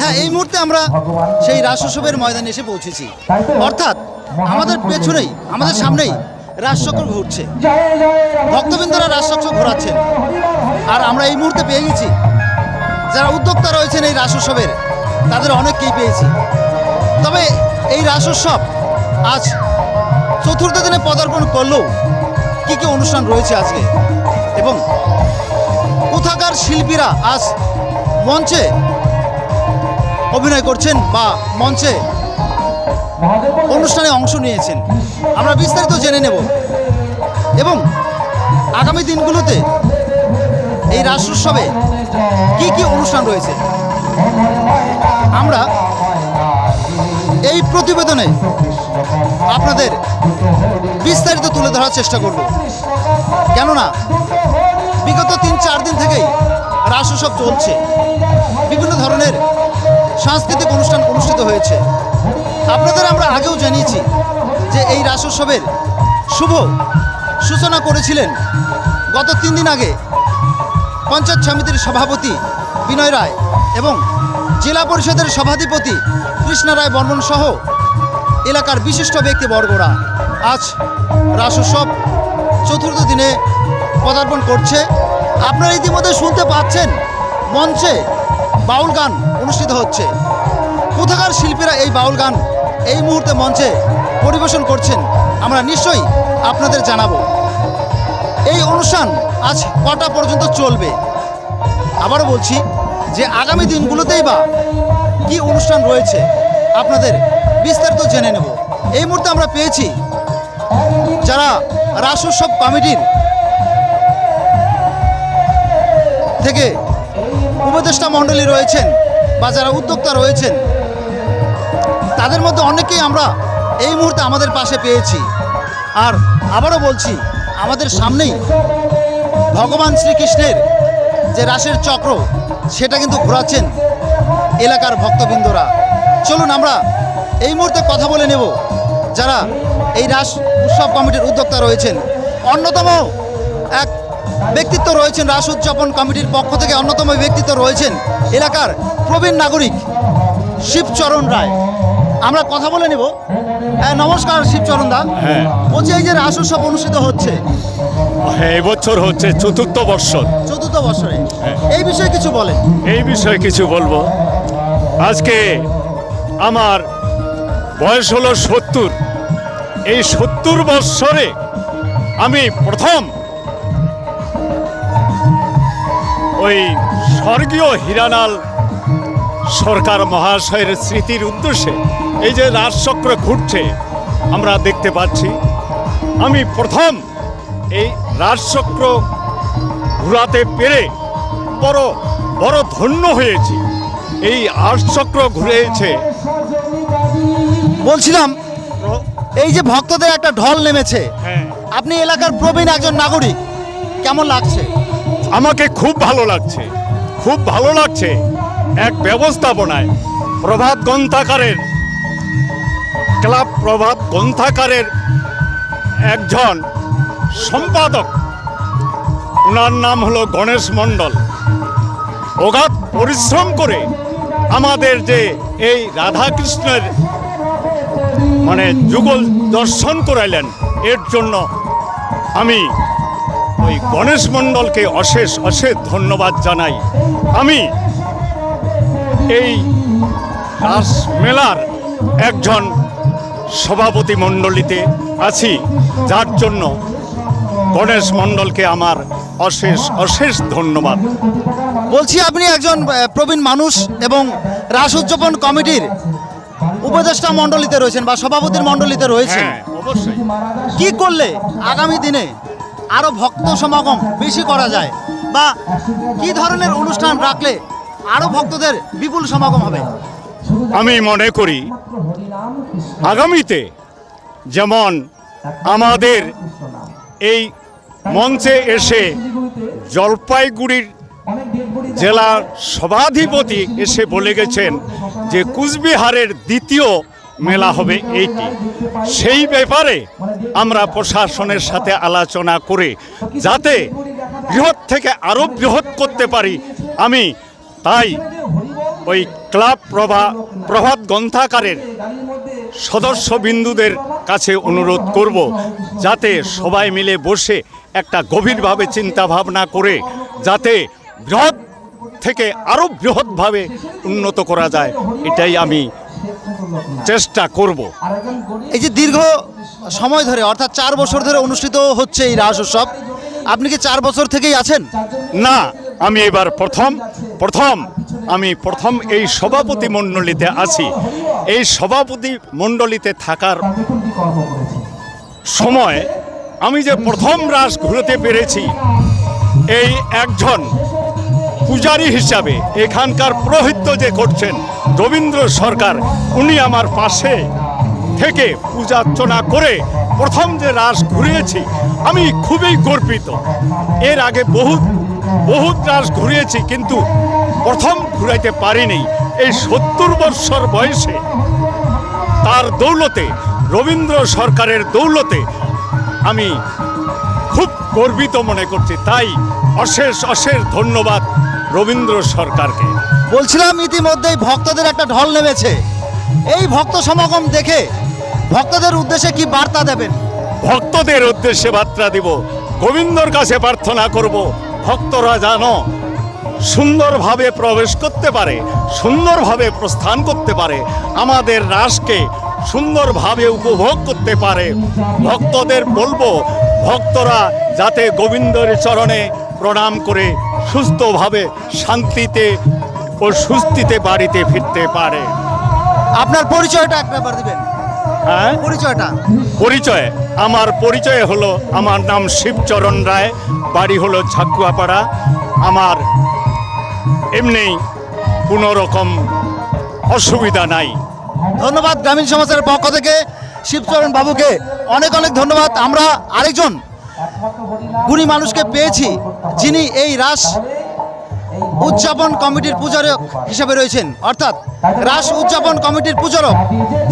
হ্যাঁ এই মুহূর্তে আমরা সেই রাস উৎসবের ময়দানে এসে পৌঁছেছি। অর্থাৎ আমাদের পেছনেই, আমাদের সামনেই রাজচক্র ঘুরছে। ভক্তবৃন্দরা রাজচক্র ঘোরাচ্ছেন। আর আমরা এই মুহূর্তে পেয়ে গেছি, যারা উদ্যোক্তা রয়েছেন এই রাস উৎসবের তাদের অনেককেই পেয়েছি। তবে এই রাস আজ চতুর্থ দিনে পদার্পণ করলেও কি কি অনুষ্ঠান রয়েছে আজকে? এবং কোথাকার শিল্পীরা আজ মঞ্চে অভিনয় করছেন বা মঞ্চে অনুষ্ঠানে অংশ নিয়েছেন। আমরা বিস্তারিত জেনে নেব। এবং আগামী দিনগুলোতে এই রাস উৎসবে কি কি অনুষ্ঠান রয়েছে? আমরা এই প্রতিবেদনে আপনাদের বিস্তারিত তুলে ধরার চেষ্টা করব। কেননা বিগত তিন চার দিন থেকেই রাস উৎসব চলছে। বিভিন্ন ধরনের সাংস্কৃতিক অনুষ্ঠান অনুষ্ঠিত হয়েছে। আপনাদের আমরা আগেও জানিয়েছি যে এই রাস উৎসবের শুভ সূচনা করেছিলেন গত তিন দিন আগে পঞ্চায়েত সমিতির সভাপতি বিনয় রায় এবং জেলা পরিষদের সভাধিপতি কৃষ্ণ রায় বর্মন সহ এলাকার বিশিষ্ট ব্যক্তিবর্গরা আজ রাস উৎসব চতুর্থ দিনে পদার্পণ করছে। আপনারা ইতিমধ্যে শুনতে পাচ্ছেন মঞ্চে বাউল গান অনুষ্ঠিত হচ্ছে। কোথাকার শিল্পীরা এই বাউল গান এই মুহূর্তে মঞ্চে পরিবেশন করছেন, আমরা নিশ্চয়ই আপনাদের জানাব। এই অনুষ্ঠান আজ কটা পর্যন্ত চলবে? আবারও বলছি যে আগামী দিনগুলোতেই বা কি অনুষ্ঠান রয়েছে, আপনাদের বিস্তারিত জেনে নেব। এই মুহূর্তে আমরা পেয়েছি যারা রাস উৎসব কমিটির থেকে উপদেষ্টা মণ্ডলী রয়েছেন বা যারা উদ্যোক্তা রয়েছেন, তাদের মধ্যে অনেকেই আমরা এই মুহূর্তে আমাদের পাশে পেয়েছি। আর আবারও বলছি, আমাদের সামনেই ভগবান শ্রীকৃষ্ণের যে রাসের চক্র, সেটা কিন্তু ঘোরাচ্ছেন এলাকার ভক্তবৃন্দরা। চলুন আমরা এই মুহূর্তে কথা বলে নেব যারা এই রাস উৎসব কমিটির উদ্যোক্তা রয়েছেন। অন্যতম এক ব্যক্তিত্ব রয়েছেন রাস উদযাপন কমিটির পক্ষ থেকে অন্যতম ব্যক্তিত্ব রয়েছেন এলাকার প্রবীণ নাগরিক শিবচরণ রায়। আমরা কথা বলে নেব। হ্যাঁ নমস্কার শিবচরণ দা। হ্যাঁ। বলছি এই যে রাস উৎসব অনুষ্ঠিত হচ্ছে। হ্যাঁ এবছর হচ্ছে চতুর্থ বর্ষ চতুর্থ বছরে হ্যাঁ। এই বিষয়ে কিছু বলেন। এই বিষয়ে কিছু বলব। আজকে আমার বয়স হলো সত্তর। এই সত্তর বৎসরে আমি প্রথম ওই স্বর্গীয় হীরালাল সরকার মহাশয়ের স্মৃতির উদ্দেশ্যে এই যে রাজচক্র ঘুরছে আমরা দেখতে পাচ্ছি। আমি প্রথম এই রাজচক্র ঘুরাতে পেরে বড় বড় ধন্য হয়েছি। এই আর্টচক্র ঘুরেছে। বলছিলাম এই যে ভক্তদের একটা ঢল নেমেছে। হ্যাঁ। আপনি এলাকার প্রবীণ একজন নাগরিক কেমন লাগছে? আমাকে খুব ভালো লাগছে। খুব ভালো লাগছে এক ব্যবস্থাপনায়। প্রভাত গ্রন্থাকারের, ক্লাব প্রভাত গ্রন্থাকারের একজন সম্পাদক। ওনার নাম হলো গণেশ মণ্ডল। অগাধ পরিশ্রম করে আমাদের যে এই রাধাকৃষ্ণের মানে যুগল দর্শন করাইলেন, এর জন্য আমি ওই গণেশ মণ্ডলকে অশেষ অশেষ ধন্যবাদ জানাই। আমি এই রাস মেলার একজন সভাপতি মণ্ডলীতে আছি যার জন্য গণেশ মণ্ডলকে আমার অশেষ অশেষ ধন্যবাদ। বলছি আপনি একজন প্রবীণ মানুষ এবং রাস উদযাপন কমিটির উপদেষ্টা মণ্ডলীতে রয়েছেন বা সভাপতির মণ্ডলীতে রয়েছেন। হ্যাঁ অবশ্যই। কি করলে আগামী দিনে আরও ভক্ত সমাগম বেশি করা যায়। বা কি ধরনের অনুষ্ঠান রাখলে আরও ভক্তদের বিপুল সমাগম হবে? আমি মনে করি, আগামীতে যেমন আমাদের এই মঞ্চে এসে জলপাইগুড়ির জেলা সভাধিপতি এসে বলে গেছেন যে কুচবিহারের দ্বিতীয় মেলা হবে এইটি। সেই ব্যাপারে আমরা প্রশাসনের সাথে আলোচনা করে যাতে বৃহৎ থেকে আরও বৃহৎ করতে পারি। আমি তাই ওই ক্লাব প্রভা প্রভাত গ্রন্থাকারের সদস্য বিন্দুদের কাছে অনুরোধ করব যাতে সবাই মিলে বসে একটা গভীরভাবে চিন্তা ভাবনা করে যাতে বৃহৎ থেকে আরও বৃহৎভাবে উন্নত করা যায়। এটাই আমি চেষ্টা করব। এই যে দীর্ঘ সময় ধরে অর্থাৎ চার বছর ধরে অনুষ্ঠিত হচ্ছে এই রাস উৎসব আপনি কি চার বছর থেকেই আছেন? না আমি এবার প্রথম প্রথম আমি প্রথম এই সভাপতি মণ্ডলীতে আছি। এই সভাপতি মণ্ডলীতে থাকার সময় আমি যে প্রথম রাস ঘুরতে পেরেছি এই একজন পূজারী হিসাবে এখানকার পুরোহিত্য যে করছেন রবীন্দ্র সরকার, উনি আমার পাশে থেকে পূজার্চনা করে প্রথম যে রাস ঘুরিয়েছি, আমি খুবই গর্বিত। এর আগে বহুত বহুত রাস ঘুরিয়েছি, কিন্তু প্রথম ঘুরাইতে পারিনি। এই সত্তর বৎসর বয়সে তার দৌলতে, রবীন্দ্র সরকারের দৌলতে আমি খুব গর্বিত মনে করছি। তাই অশেষ অশেষ ধন্যবাদ। রবীন্দ্র সরকারকে। বলছিলাম ইতিমধ্যেই ভক্তদের একটা ঢল নেমেছে। এই ভক্ত সমাগম দেখে ভক্তদের উদ্দেশ্যে কি বার্তা দেবেন? ভক্তদের উদ্দেশ্যে বার্তা দিব গোবিন্দর কাছে প্রার্থনা করব ভক্তরা জানো সুন্দরভাবে প্রবেশ করতে পারে সুন্দরভাবে প্রস্থান করতে পারে আমাদের রাসকে সুন্দরভাবে উপভোগ করতে পারে। ভক্তদের বলব ভক্তরা যাতে গোবিন্দর চরণে প্রণাম করে সুস্থভাবে শান্তিতে ও সুস্থিতে বাড়িতে ফিরতে পারে। আপনার পরিচয়টা একবার দিবেন। হ্যাঁ? পরিচয়টা। পরিচয়? আমার পরিচয় হলো আমার নাম শিবচরণ রায় বাড়ি হলো ঝাকুয়াপাড়া। আমার এমনি কোনো রকম অসুবিধা নাই। ধন্যবাদ গ্রামীণ সমাজের পক্ষ থেকে শিবচরণ বাবুকে। অনেক অনেক ধন্যবাদ। আমরা আরেকজন গুণী মানুষকে পেয়েছি, যিনি এই রাস উদযাপন কমিটির পূজারক হিসেবে রয়েছেন। অর্থাৎ রাস উদযাপন কমিটির পূজারক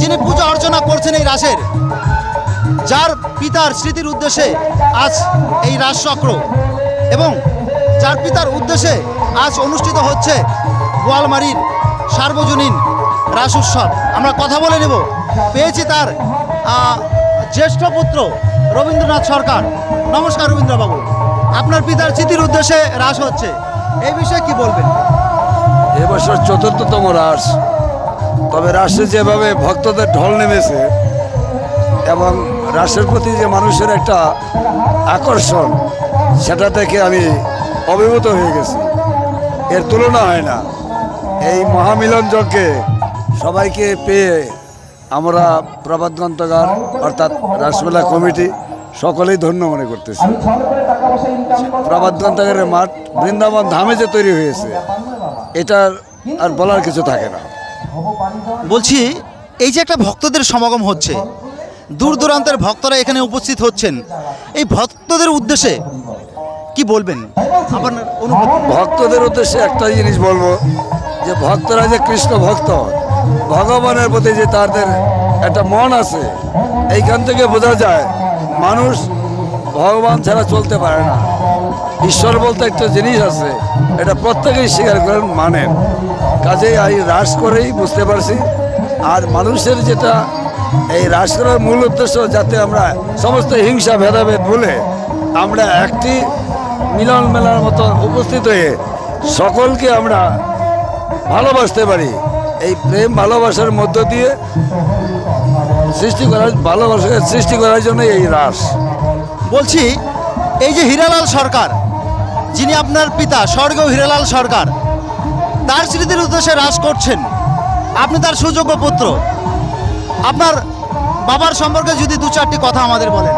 যিনি পূজা অর্চনা করছেন এই রাসের। যার পিতার স্মৃতির উদ্দেশ্যে আজ এই রাস চক্র এবং যার পিতার উদ্দেশ্যে আজ অনুষ্ঠিত হচ্ছে গোয়ালমারির সার্বজনীন রাস উৎসব। আমরা কথা বলে নেব। পেয়েছি তার জ্যেষ্ঠ পুত্র রবীন্দ্রনাথ সরকার। নমস্কার রবীন্দ্রবাবু। আপনার পিতার স্মৃতির উদ্দেশ্যে রাস হচ্ছে। এই বিষয়ে কি বলবেন? এবছর চতুর্থতম রাস। তবে রাসে যেভাবে ভক্তদের ঢল নেমেছে এবং রাসের প্রতি যে মানুষের একটা আকর্ষণ, সেটা থেকে আমি অভিভূত হয়ে গেছি। এর তুলনা হয় না। এই মহামিলন যজ্ঞে সবাইকে পেয়ে আমরা প্রভাত গ্রন্থগার, অর্থাৎ রাসমেলা কমিটি সকলেই ধন্য মনে করতেছি। গ্রন্থাগারের মাঠ বৃন্দাবন ধামে যে তৈরি হয়েছে এটার আর বলার কিছু থাকে না। বলছি এই যে একটা ভক্তদের সমাগম হচ্ছে দূর দূরান্তের ভক্তরা এখানে উপস্থিত হচ্ছেন এই ভক্তদের উদ্দেশ্যে কি বলবেন? আপনার ভক্তদের উদ্দেশ্যে একটা জিনিস বলব যে ভক্তরা যে কৃষ্ণ ভক্ত ভগবানের প্রতি যে তাদের একটা মন আছে। এইখান থেকে বোঝা যায়, মানুষ ভগবান ছাড়া চলতে পারে না। ঈশ্বর বলতে একটা জিনিস আছে, এটা প্রত্যেকেই স্বীকার করেন, মানেন। কাজেই এই হ্রাস করেই বুঝতে পারছি। আর মানুষের যেটা এই হ্রাস করার মূল উদ্দেশ্য যাতে আমরা সমস্ত হিংসা, ভেদাভেদ ভুলে আমরা একটি মিলন মেলার মতো উপস্থিত হয়ে সকলকে আমরা ভালোবাসতে পারি। এই প্রেম ভালোবাসার মধ্য দিয়ে সৃষ্টি করার ভালোবাসাকে সৃষ্টি করার জন্য এই রাস। বলছি এই যে হীরালাল সরকার যিনি আপনার পিতা স্বর্গ হীরালাল সরকার তার স্মৃতির উদ্দেশ্যে রাস করছেন। আপনি তার সুযোগ্য পুত্র। আপনার বাবার সম্পর্কে যদি দু চারটি কথা আমাদের বলেন।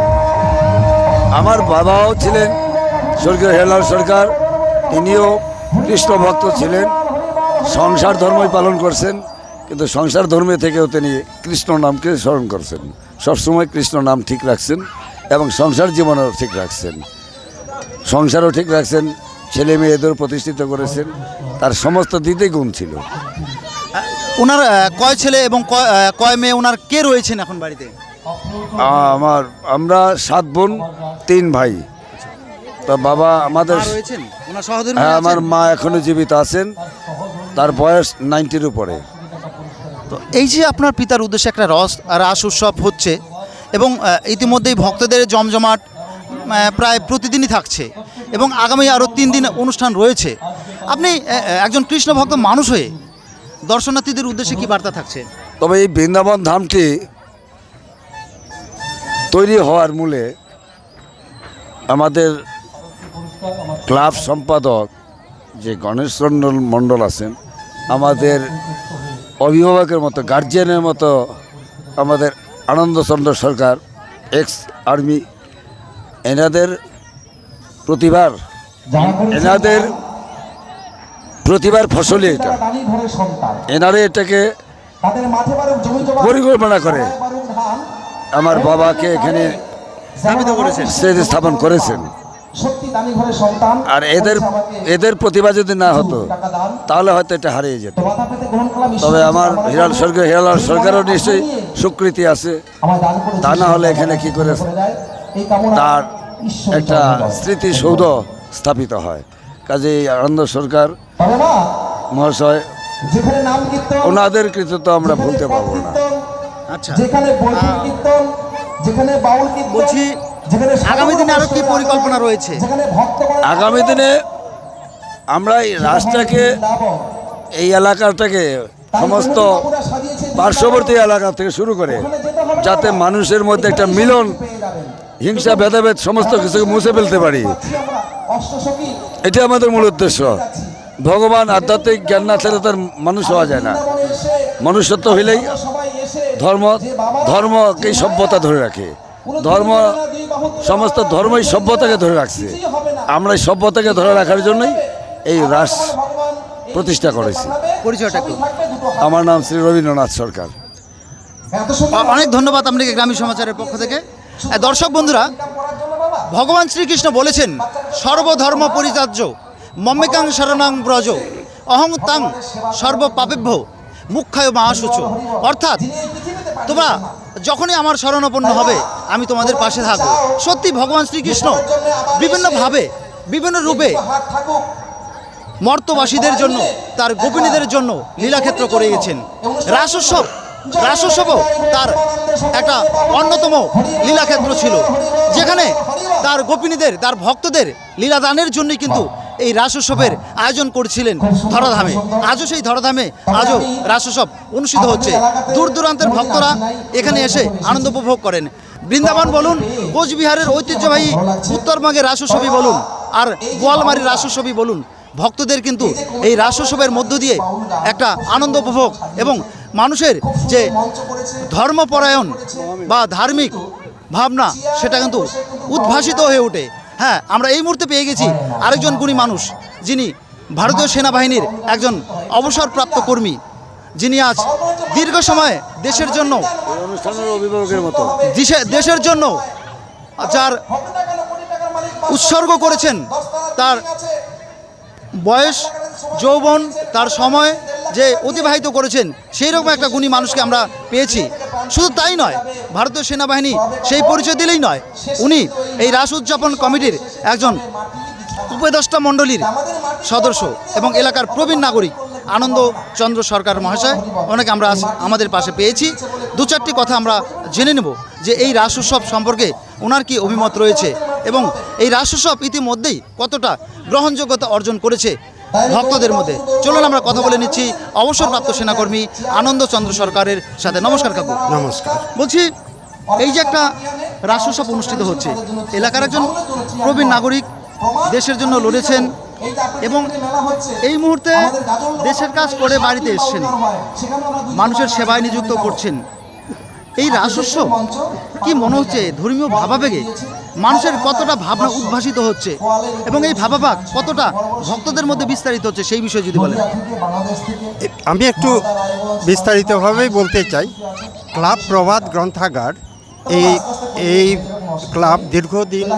আমার বাবাও ছিলেন স্বর্গীয় হেলাল সরকার তিনিও কৃষ্ণ ভক্ত ছিলেন। সংসার ধর্মই পালন করছেন কিন্তু সংসার ধর্মে থেকেও তিনি কৃষ্ণ নামকে স্মরণ করছেন। সবসময় কৃষ্ণ নাম ঠিক রাখছেন এবং সংসার জীবনও ঠিক রাখছেন। সংসারও ঠিক রাখছেন ছেলে মেয়েদের প্রতিষ্ঠিত করেছেন তার সমস্ত দিতেই গুণ ছিল। ওনার কয় ছেলে এবং কয় মেয়ে ওনার কে রয়েছেন এখন বাড়িতে? আমার আমরা সাত বোন তিন ভাই। তা বাবা আমাদের হ্যাঁ আমার মা এখনও জীবিত আছেন। তার বয়স নাইনটির উপরে। তো এই যে আপনার পিতার উদ্দেশ্যে একটা রস রাস উৎসব হচ্ছে এবং ইতিমধ্যেই ভক্তদের জমজমাট প্রায় প্রতিদিনই থাকছে এবং আগামী আরও তিন দিন অনুষ্ঠান রয়েছে। আপনি একজন কৃষ্ণ ভক্ত মানুষ হয়ে দর্শনার্থীদের উদ্দেশ্যে কি বার্তা থাকছে? তবে এই বৃন্দাবন ধামটি তৈরি হওয়ার মূলে আমাদের ক্লাব সম্পাদক যে গণেশ মণ্ডল মণ্ডল আছেন আমাদের অভিভাবকের মতো গার্জিয়ানের মতো আমাদের আনন্দচন্দ্র সরকার এক্স আর্মি এনাদের প্রতিভার এনাদের প্রতিভার ফসলই এটা। এনারা এটাকে পরিকল্পনা করে আমার বাবাকে এখানে স্থাপন করেছেন। আর এদের এদের প্রতিভা যদি না হতো তাহলে হয়তো এটা হারিয়ে যেত। তবে আমার হিরাল। সরকার হিরালাল সরকারও নিশ্চয়ই স্বীকৃতি আছে। তা না হলে এখানে কি করে তার একটা স্মৃতিসৌধ স্থাপিত হয়। কাজেই আনন্দ সরকার মহাশয় যেখানে নাম কীর্তন ওনাদের কৃতিত্ব আমরা ভুলতে পারব না। আচ্ছা। যেখানে যেখানে বাউল বলছি, আগামী দিনে আরও কি পরিকল্পনা রয়েছে? আগামী দিনে আমরা এই রাস্তাকে এই এলাকাটাকে সমস্ত পার্শ্ববর্তী এলাকা থেকে শুরু করে যাতে মানুষের মধ্যে একটা মিলন হিংসা ভেদাভেদ সমস্ত কিছুকে মুছে ফেলতে পারি। এটা আমাদের মূল উদ্দেশ্য। ভগবান আধ্যাত্মিক জ্ঞান না থাকলে তার মানুষ হওয়া যায় না। মনুষ্যত্ব হইলেই ধর্ম ধর্মকেই সভ্যতা ধরে রাখে। ধর্ম সমস্ত ধর্মই সভ্যতাকে ধরে রাখছে। আমরা এই সভ্যতাকে ধরে রাখার জন্যই এই রাস প্রতিষ্ঠা করেছি। পরিচয়টা আমার নাম শ্রী রবীন্দ্রনাথ সরকার। অনেক ধন্যবাদ আপনাকে গ্রামীণ সমাচারের পক্ষ থেকে। দর্শক বন্ধুরা ভগবান শ্রীকৃষ্ণ বলেছেন সর্বধর্ম পরিচার্য মম্মিকাং শরণাং ব্রজ অহং তাং সর্বপাপেভ্য মুখ্যায় মহাসূচ অর্থাৎ তোমরা যখনই আমার শরণাপন্ন হবে, আমি তোমাদের পাশে থাকব। সত্যি ভগবান শ্রীকৃষ্ণ বিভিন্নভাবে বিভিন্ন রূপে মর্তবাসীদের জন্য, তার গোপিনীদের জন্য লীলাক্ষেত্র করে গেছেন। রাসোৎসব, রাসোৎসবও তার একটা অন্যতম লীলাক্ষেত্র ছিল, যেখানে তার গোপিনীদের, তার ভক্তদের লীলাদানের জন্যই কিন্তু এই রাসোৎসবের আয়োজন করছিলেন ধরাধামে। আজও সেই ধরাধামে, আজও রাসোৎসব অনুষ্ঠিত হচ্ছে। দূর দূরান্তের ভক্তরা এখানে এসে আনন্দ উপভোগ করেন। বৃন্দাবন বলুন, কোচবিহারের ঐতিহ্যবাহী উত্তরবঙ্গের রাসোৎসবই বলুন, আর গোয়ালমারির রাসোৎসবই বলুন, ভক্তদের কিন্তু এই রাসোৎসবের মধ্য দিয়ে একটা আনন্দ উপভোগ এবং মানুষের যে ধর্মপরায়ণ বা ধার্মিক ভাবনা, সেটা কিন্তু উদ্ভাসিত হয়ে ওঠে। হ্যাঁ আমরা এই মুহূর্তে পেয়ে গেছি আরেকজন গুণী মানুষ, যিনি ভারতীয় সেনাবাহিনীর একজন অবসরপ্রাপ্ত কর্মী। যিনি আজ দীর্ঘ সময়ে দেশের জন্য দেশের জন্য যার উৎসর্গ করেছেন, তার বয়স, যৌবন, তার সময় যে অতিবাহিত করেছেন সেই রকম একটা গুণী মানুষকে আমরা পেয়েছি। শুধু তাই নয়, ভারতীয় সেনাবাহিনী সেই পরিচয় দিলেই নয়, উনি এই রাস উদযাপন কমিটির একজন উপদেষ্টা মণ্ডলীর সদস্য এবং এলাকার প্রবীণ নাগরিক আনন্দ চন্দ্র সরকার মহাশয়। অনেকে আমরা আমাদের পাশে পেয়েছি। দু চারটি কথা আমরা জেনে নেব যে এই রাস উৎসব সম্পর্কে ওনার কি অভিমত রয়েছে এবং এই রাস উৎসব ইতিমধ্যেই কতটা গ্রহণযোগ্যতা অর্জন করেছে ভক্তদের মধ্যে। চলুন আমরা কথা বলে নিচ্ছি অবসরপ্রাপ্ত সেনাকর্মী আনন্দ চন্দ্র সরকারের সাথে। নমস্কার কাকু। নমস্কার। বলছি এই যে একটা রাস উৎসব অনুষ্ঠিত হচ্ছে এলাকার একজন প্রবীণ নাগরিক দেশের জন্য লড়েছেন এবং এই মুহূর্তে দেশের কাজ করে বাড়িতে এসছেন। মানুষের সেবায় নিযুক্ত করছেন। এই রাস উৎসব কি মনে হচ্ছে? ধর্মীয় ভাবাবেগে মানুষের কতটা ভাবনা উদ্ভাসিত হচ্ছে? এবং এই ভাবাভাগ কতটা ভক্তদের মধ্যে বিস্তারিত হচ্ছে? সেই বিষয়ে যদি বলেন। আমি একটু বিস্তারিতভাবেই বলতে চাই। ক্লাব প্রবাদ গ্রন্থাগার এই এই ক্লাব দীর্ঘদিন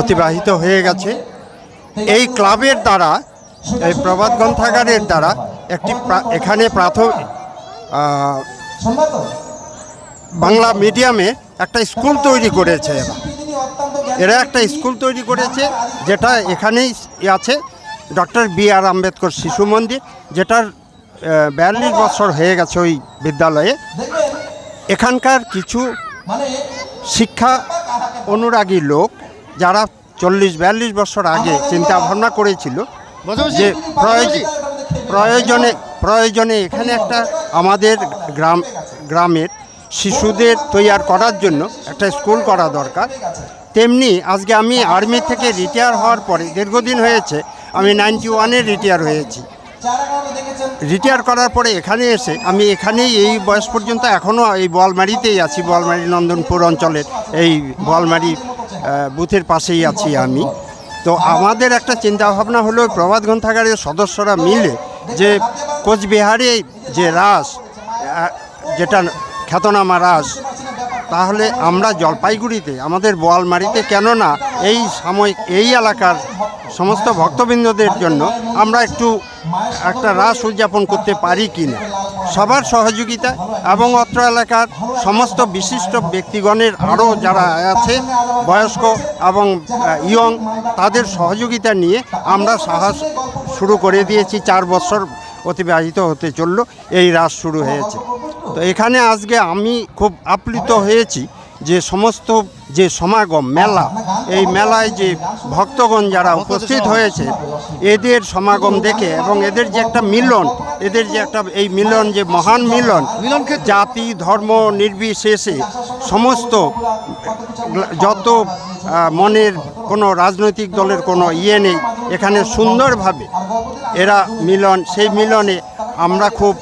অতিবাহিত হয়ে গেছে। এই ক্লাবের দ্বারা, এই প্রবাদ গ্রন্থাগারের দ্বারা একটি এখানে প্রাথমিক বাংলা মিডিয়ামে একটা স্কুল তৈরি করেছে এরা। এরা একটা স্কুল তৈরি করেছে যেটা এখানেই আছে ডক্টর বি আর আম্বেদকর শিশু মন্দির যেটার বিয়াল্লিশ বছর হয়ে গেছে ওই বিদ্যালয়ে। এখানকার কিছু শিক্ষা অনুরাগী লোক যারা চল্লিশ বিয়াল্লিশ বছর আগে চিন্তা ভাবনা করেছিল যে প্রয়োজন প্রয়োজনে প্রয়োজনে এখানে একটা আমাদের গ্রাম গ্রামের শিশুদের তৈয়ার করার জন্য একটা স্কুল করা দরকার। তেমনি আজকে আমি আর্মি থেকে রিটায়ার হওয়ার পরে দীর্ঘদিন হয়েছে আমি নাইনটি ওয়ানে রিটায়ার হয়েছি। রিটায়ার করার পরে এখানে এসে আমি এখানেই এই বয়স পর্যন্ত এখনও এই বলমারিতেই আছি বলমারি নন্দনপুর অঞ্চলের এই বোয়ালমারি আহ, বুথের পাশেই আছি আমি। তো আমাদের একটা চিন্তা ভাবনা হলো প্রভাত গ্রন্থাগারের সদস্যরা মিলে যে কোচবিহারে যে রাস যেটা খ্যাতনামা রাস তাহলে আমরা জলপাইগুড়িতে, আমাদের বোয়ালমারিতে কেন না এই সাময়িক এই এলাকার সমস্ত ভক্তবৃন্দদের জন্য আমরা একটু একটা রাস উদযাপন করতে পারি কি না সবার সহযোগিতা এবং অত্র এলাকার সমস্ত বিশিষ্ট ব্যক্তিগণের আরও যারা আছে, বয়স্ক এবং ইয়ং, তাদের সহযোগিতা নিয়ে আমরা সাহস শুরু করে দিয়েছি। চার বছর অতিবাহিত হতে চলল, এই রাস শুরু হয়েছে। তো এখানে আজকে আমি খুব আপ্লুত হয়েছি যে সমস্ত যে সমাগম, মেলা, এই মেলায় যে ভক্তগণ যারা উপস্থিত হয়েছে, এদের সমাগম দেখে এবং এদের যে একটা মিলন, এদের যে একটা এই মিলন যে মহান মিলন, জাতি, ধর্ম নির্বিশেষে সমস্ত যত মনের কোনো রাজনৈতিক দলের কোনো ইয়ে নেই, এখানে সুন্দরভাবে এরা মিলন, সেই মিলনে আমরা খুব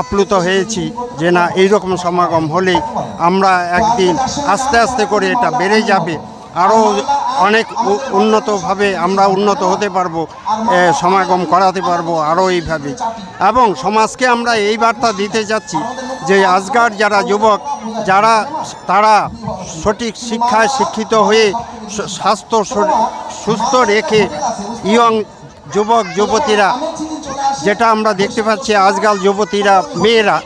আপ্লুত হয়েছি যে না, এইরকম সমাগম হলেই আমরা একদিন আস্তে আস্তে করে এটা বেড়ে যাবে। আরও অনেক উন্নতভাবে আমরা উন্নত হতে পারব সমাগম করাতে পারব আরও এইভাবে। এবং সমাজকে আমরা এই বার্তা দিতে যাচ্ছি যে আজকার যারা যুবক, যারা তারা সঠিক শিক্ষায় শিক্ষিত হয়ে স্বাস্থ্য সুস্থ রেখে ইয়ং যুবক, যুবতীরা যেটা আমরা দেখতে পাচ্ছি, আজকাল যুবতীরা, মেয়েরা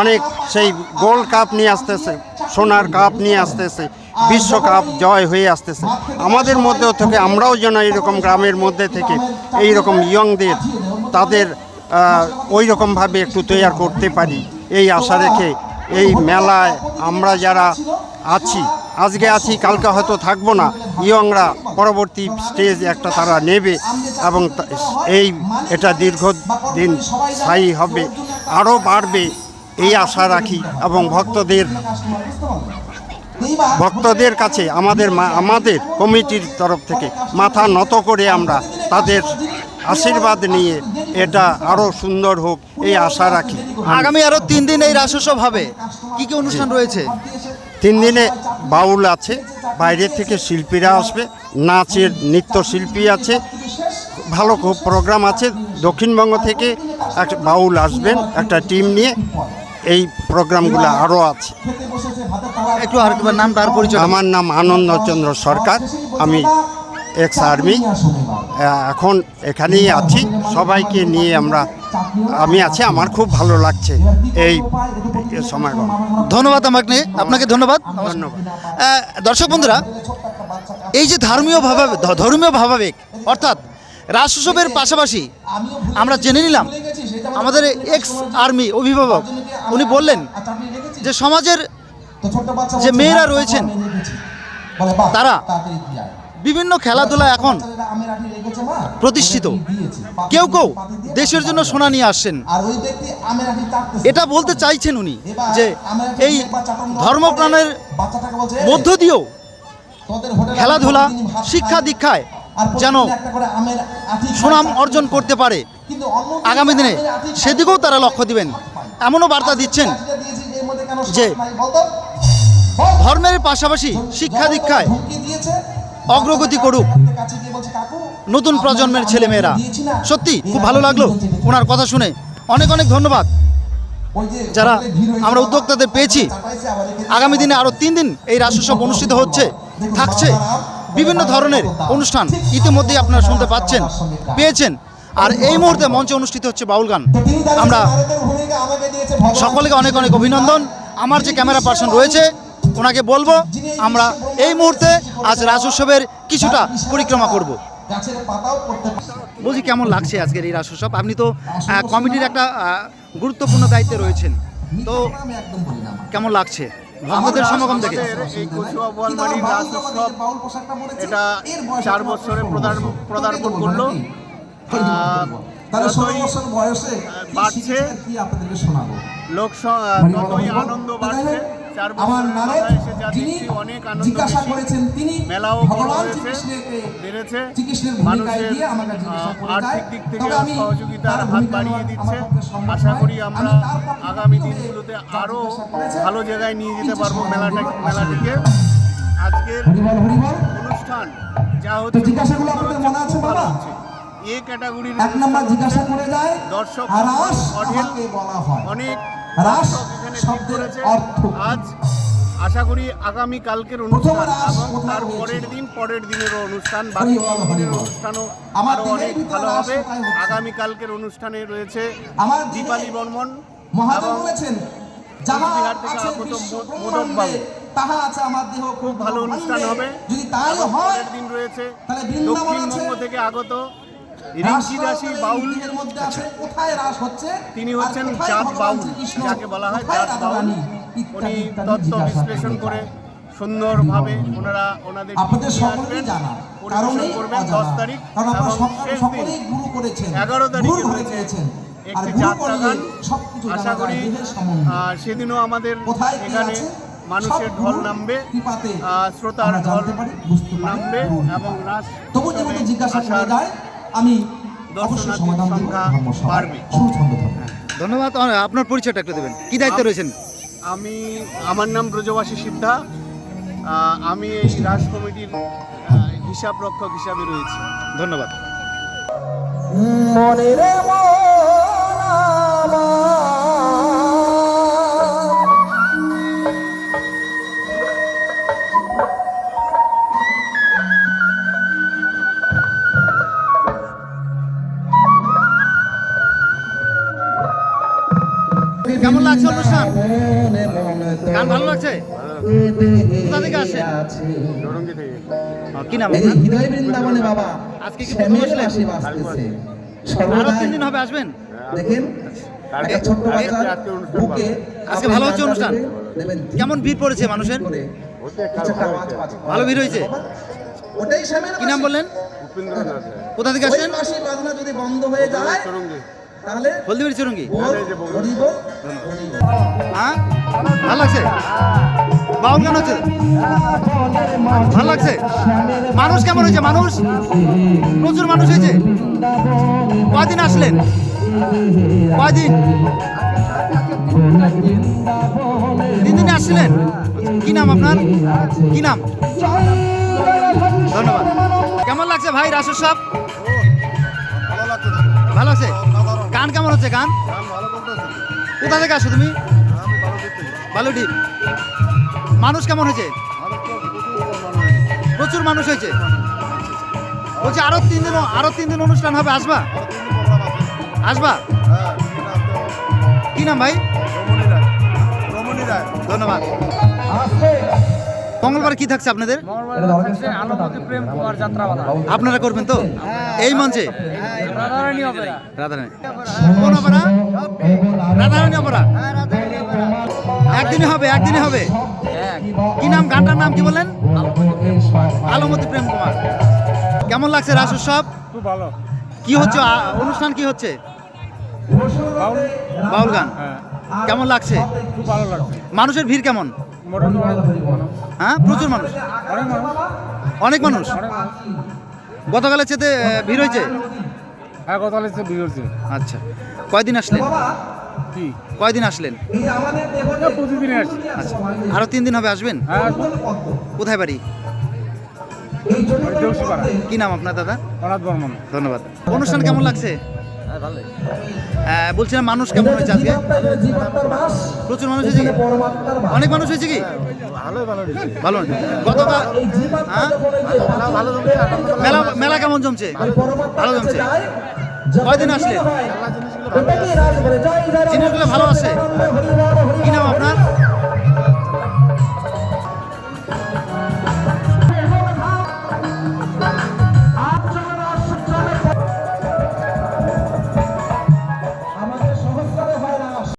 অনেক সেই গোল্ড কাপ নিয়ে আসতেছে, সোনার কাপ নিয়ে আসতেছে, বিশ্বকাপ জয় হয়ে আসতেছে। আমাদের মধ্যেও থেকে, আমরাও যেন এইরকম গ্রামের মধ্যে থেকে এই রকম ইয়ংদের, তাদের ওই রকমভাবে একটু তৈরি করতে পারি, এই আশা রেখে এই মেলায় আমরা যারা আছি, আজকে আছি, কালকে হয়তো থাকব না, ইয়ংরা পরবর্তী স্টেজ একটা তারা নেবে এবং এই এটা দীর্ঘদিন স্থায়ী হবে, আরও বাড়বে এই আশা রাখি এবং ভক্তদের ভক্তদের কাছে আমাদের আমাদের কমিটির তরফ থেকে মাথা নত করে আমরা তাদের আশীর্বাদ নিয়ে এটা আরও সুন্দর হোক এই আশা রাখি। আগামী আরও তিন দিন এই রাসোৎসব হবে। কি কি অনুষ্ঠান রয়েছে? তিন দিনে বাউল আছে বাইরে থেকে শিল্পীরা আসবে নাচের নৃত্যশিল্পী আছে ভালো খুব প্রোগ্রাম আছে। দক্ষিণবঙ্গ থেকে একটা বাউল আসবেন একটা টিম নিয়ে এই প্রোগ্রামগুলো আরও আছে। একটু আর নাম তার পরিচয় আমার নাম আনন্দচন্দ্র সরকার আমি এক্স আর্মি এখন এখানেই আছি। সবাইকে নিয়ে আমরা আমি আছি আমার খুব ভালো লাগছে এই সমাগম ধন্যবাদ আমাকে আপনাকে ধন্যবাদ। ধন্যবাদ। দর্শক বন্ধুরা এই যে ধর্মীয় ভাবাবেগ ধ- ধর্মীয় ভাবাবেগ অর্থাৎ রাষ্ট্রসভের পাশাপাশি আমরা জেনে নিলাম আমাদের এক্স আর্মি অভিভাবক উনি বললেন যে সমাজের যে মেয়েরা রয়েছেন তারা বিভিন্ন খেলাধুলা এখন প্রতিষ্ঠিত। কেউ কেউ দেশের জন্য সোনা নিয়ে আসছেন। এটা বলতে চাইছেন উনি যে এই ধর্মপ্রাণের পরে বাচ্চাটাকে বলছে, "এই, মধ্য দিয়েও খেলাধুলা শিক্ষা দীক্ষায় যেন সুনাম অর্জন করতে পারে। আগামী দিনে সেদিকেও তারা লক্ষ্য দিবেন। এমনও বার্তা দিচ্ছেন যে। ধর্মের পাশাপাশি শিক্ষা দীক্ষায় অগ্রগতি করুক। কাছে গিয়ে বলছে, "কাকু, নতুন প্রজন্মের ছেলেমেয়েরা। সত্যি খুব ভালো লাগল ওনার কথা শুনে। অনেক অনেক ধন্যবাদ। যারা আমরা উদ্যোক্তাদের পেয়েছি আগামী দিনে আরও তিন দিন এই রাষ্ট্রসভ অনুষ্ঠিত হচ্ছে থাকছে। বিভিন্ন ধরনের অনুষ্ঠান ইতিমধ্যেই আপনারা শুনতে পাচ্ছেন পেয়েছেন। আর এই মুহূর্তে মঞ্চে অনুষ্ঠিত হচ্ছে বাউল গান। আমরা। সকলকে অনেক অনেক অভিনন্দন। আমার যে ক্যামেরা পার্সন রয়েছে ওনাকে বলব আমরা এই মুহূর্তে আজ রাজ উৎসবের কিছুটা পরিক্রমা করব। বলছি কেমন লাগছে আজকের এই রাস উৎসব? আপনি তো কমিটির একটা গুরুত্বপূর্ণ দায়িত্বে রয়েছেন। তো কেমন লাগছে? ভক্তদের সমাগম দেখে। এই কচুয়া বোয়ালমারির রাস উৎসব এটা চার বছরে পদার্পণ করল। বাড়ছে। লোক ততই আনন্দ বাড়ছে। আমার নারদ আনন্দ জিজ্ঞাসা করেছেন তিনি ভগবান শ্রীকৃষ্ণকে বেড়েছে। শ্রীকৃষ্ণের ভূমিকায় দিয়ে আমাকে আর্থিক দিক থেকে সহযোগিতার হাত বাড়িয়ে দিচ্ছে। আশা করি আমরা আগামী দিনগুলোতে যা আরও ভালো জায়গায় নিয়ে যেতে পারব মেলাটা মেলাটিকে। আজকের অনুষ্ঠান যা হচ্ছে জিজ্ঞাসাগুলো আপনাদের মনে আছে বাবা? এ ক্যাটাগরির এক নম্বর জিজ্ঞাসা করে যায় দর্শক হয়। অনেক রাস শব্দের অর্থ আজ আশা করি আগামী কালকের অনুষ্ঠান এবং তার? পরের দিন পরের দিনেরও অনুষ্ঠান বাকি দিনের অনুষ্ঠানও আমার অনেক ভালো হবে। আগামী কালকের অনুষ্ঠানে রয়েছে দীপালি বর্মন মহাদেব এবং থেকে আগত বিশ্ব মো- তাহা আছে আমার দেহ খুব ভালো অনুষ্ঠান হবে যদি তাই হয় পরের দিন রয়েছে তাহলে দক্ষিণবঙ্গ থেকে আগত রিঙ্কি দাসী বাউল আছে কোথায় রাস হচ্ছে? তিনি হচ্ছেন জাত বাউল যাকে বলা হয় জাত বাউল। উনি তত্ত্ব বিশ্লেষণ করে সুন্দরভাবে ওনারা ওনাদের আপনাদের জানা কারণেই করবেন। দশ তারিখ কারণ আপনারা সকলেই গুরু করেছেন 11 তারিখে রয়েছে একটি যাত্রা গান আশা করি সেদিনও আমাদের এখানে মানুষের ঢল নামবে শ্রোতার ঢল নামবে এবং রাস তবু উৎসবে জিজ্ঞাসা করে যায় আমি অবশ্যই সমাধান দেব সংখ্যা ধর্মসভায় সুছন্দ ধর্ম ধন্যবাদ আপনার পরিচয়টা একটু দেবেন। কি দায়িত্বে রয়েছেন? আমি আমার নাম ব্রজবাসী সিদ্ধা আমি এই রাজ কমিটির হিসাব রক্ষক হিসাবে রয়েছি। ধন্যবাদ। মনের কেমন কি নাম হৃদয় বৃন্দাবনে বাবা আজকে কি প্রথম আসলেন? আরও তিন দিন হবে আসবেন? দেখেন একটা ছোট্ট বাচ্চার বুকে আজকে ভালো হচ্ছে অনুষ্ঠান? কেমন ভিড় পড়েছে মানুষের? পাচ্ছে। ভালো ভিড় হয়েছে? ওটাই কি নাম বললেন? কোথা থেকে ওই আসছেন? যদি বন্ধ হয়ে যায় তাহলে হলদিবাড়ি চুরঙ্গি। হ্যাঁ? ভালো লাগছে? বাউল গান হচ্ছে? ভালো লাগছে? মানুষ কেমন হয়েছে? মানুষ? প্রচুর মানুষ হয়েছে? কয়দিন আসলেন? কয়দিন? তিন দিনে আসছিলেন কি নাম আপনার? কি নাম? ধন্যবাদ। কেমন লাগছে ভাই রাসুর সাহ ভালো আছে গান কেমন হচ্ছে গান? কোথা থেকে আসো তুমি? ভালো ডিপ মানুষ কেমন হয়েছে? প্রচুর মানুষ হয়েছে। বলছি আরও তিন দিন আরও তিন দিন অনুষ্ঠান হবে আসবা? আসবা? কি নাম ভাই? ধন্যবাদ। মঙ্গলবার কি থাকছে আপনাদের? আপনারা করবেন তো? এই মঞ্চে? রাধারানী কোন অপেরা? একদিনে হবে একদিনে হবে। কি নাম গানটার নাম কি বললেন? আলমতি প্রেম কুমার। কেমন লাগছে রাস উৎসব? খুব ভালো। কি হচ্ছে? অনুষ্ঠান কি হচ্ছে? বাউল। গান। কেমন লাগছে? খুব ভালো লাগছে। মানুষের ভিড় কেমন। হ্যাঁ প্রচুর মানুষ। অনেক মানুষ। অনেক মানুষ গতকালের চেতে ভিড় হয়েছে? হ্যাঁ গতকালের হচ্ছে ভিড় হয়েছে। আচ্ছা। কয়দিন আসলেন? কি? কয়দিন আসলেন? না, প্রতিদিনই আচ্ছা। আরও তিন দিন হবে আসবেন? হ্যাঁ কোথায় বাড়ি? কি নাম আপনার দাদা? অনাথ বর্মন। ধন্যবাদ। অনুষ্ঠান কেমন লাগছে? বলছিলাম মানুষ কেমন হয়েছে আজকে? প্রচুর মানুষ হয়েছে কি? অনেক মানুষ হয়েছে কি? ভালো গতকাল হ্যাঁ? মেলা মেলা কেমন জমছে? ভালো জমছে। কয়দিন আসলে? জিনিসগুলো ভালো আছে। কি নাম আপনার?